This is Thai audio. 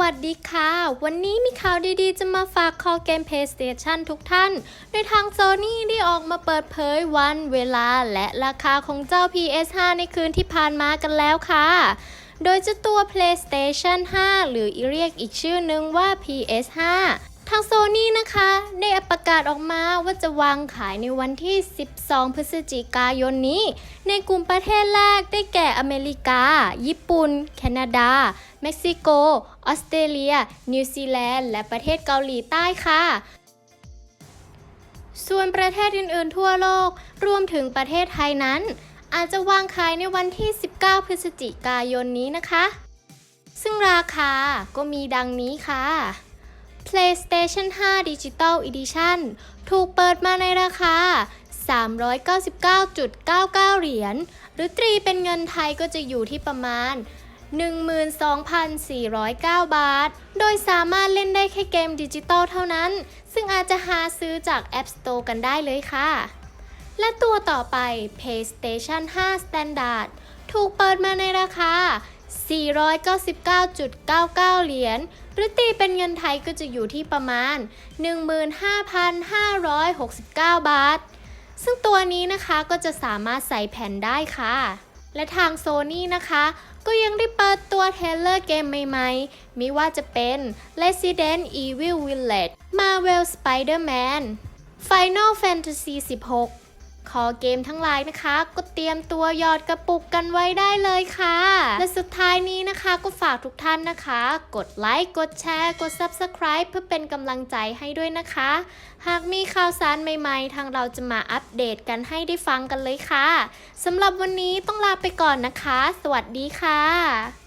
วัสดีค่ะ วันนี้มีข่าวดีๆ จะมาฝากคอเกม PlayStation ทุกท่าน โดยทาง Sony ได้ออกมาเปิดเผยวันเวลาและราคาของเจ้า PS5 ในคืนที่ผ่านมากันแล้วค่ะ โดยเจ้าตัว PlayStation 5 หรือเรียกอีกชื่อนึงว่า PS5 ทางโซนี่นะคะ ได้ประกาศออกมาว่าจะวางขายในวันที่ 12 พฤศจิกายนนี้ ในกลุ่มประเทศแรกได้ อเมริกา ญี่ปุ่น แคนาดา เม็กซิโก ออสเตรเลีย นิวซีแลนด์ และประเทศเกาหลีใต้ค่ะ ส่วนประเทศอื่น ๆ ทั่วโลก รวมถึงประเทศไทยนั้น อาจจะวางขายในวันที่ 19 พฤศจิกายนนี้นะคะ ซึ่งราคาก็มีดังนี้ค่ะ PlayStation 5 Digital Edition ถูกเปิดมาในราคา 399.99 เหรียญ หรือตรีเป็นเงินไทยก็จะอยู่ที่ประมาณ 12,409 บาท โดยสามารถเล่นได้แค่เกมดิจิตอลเท่านั้น ซึ่งอาจจะหาซื้อจาก App Store กันได้เลยค่ะ และตัวต่อไป PlayStation 5 Standard ถูกเปิดมาในราคา 499.99 เหรียญ หรือตีเป็นเงินไทยก็จะอยู่ที่ประมาณ 15,569 บาท ซึ่งตัวนี้นะคะก็จะสามารถใส่แผ่นได้ค่ะ และทางโซนี่นะคะ ก็ยังได้เปิดตัวเทเลอร์เกมใหม่ๆไม่ว่าจะเป็น Resident Evil Village Marvel Spider-Man Final Fantasy 16 อเกมทั้งหลายนะคะ ก็เตรียมตัวหยอดกระปุกกันไว้ได้เลยค่ะ และสุดท้ายนี้นะคะก็ฝากทุกท่านนะคะ กดไลค์กดแชร์กด Subscribe เพื่อเป็นกำลังใจให้ด้วยนะคะ หากมีข่าวสารใหม่ๆ ทางเราจะมาอัปเดตกันให้ได้ฟังกันเลยค่ะสำหรับวันนี้ต้องลาไปก่อนนะคะ สวัสดีค่ะ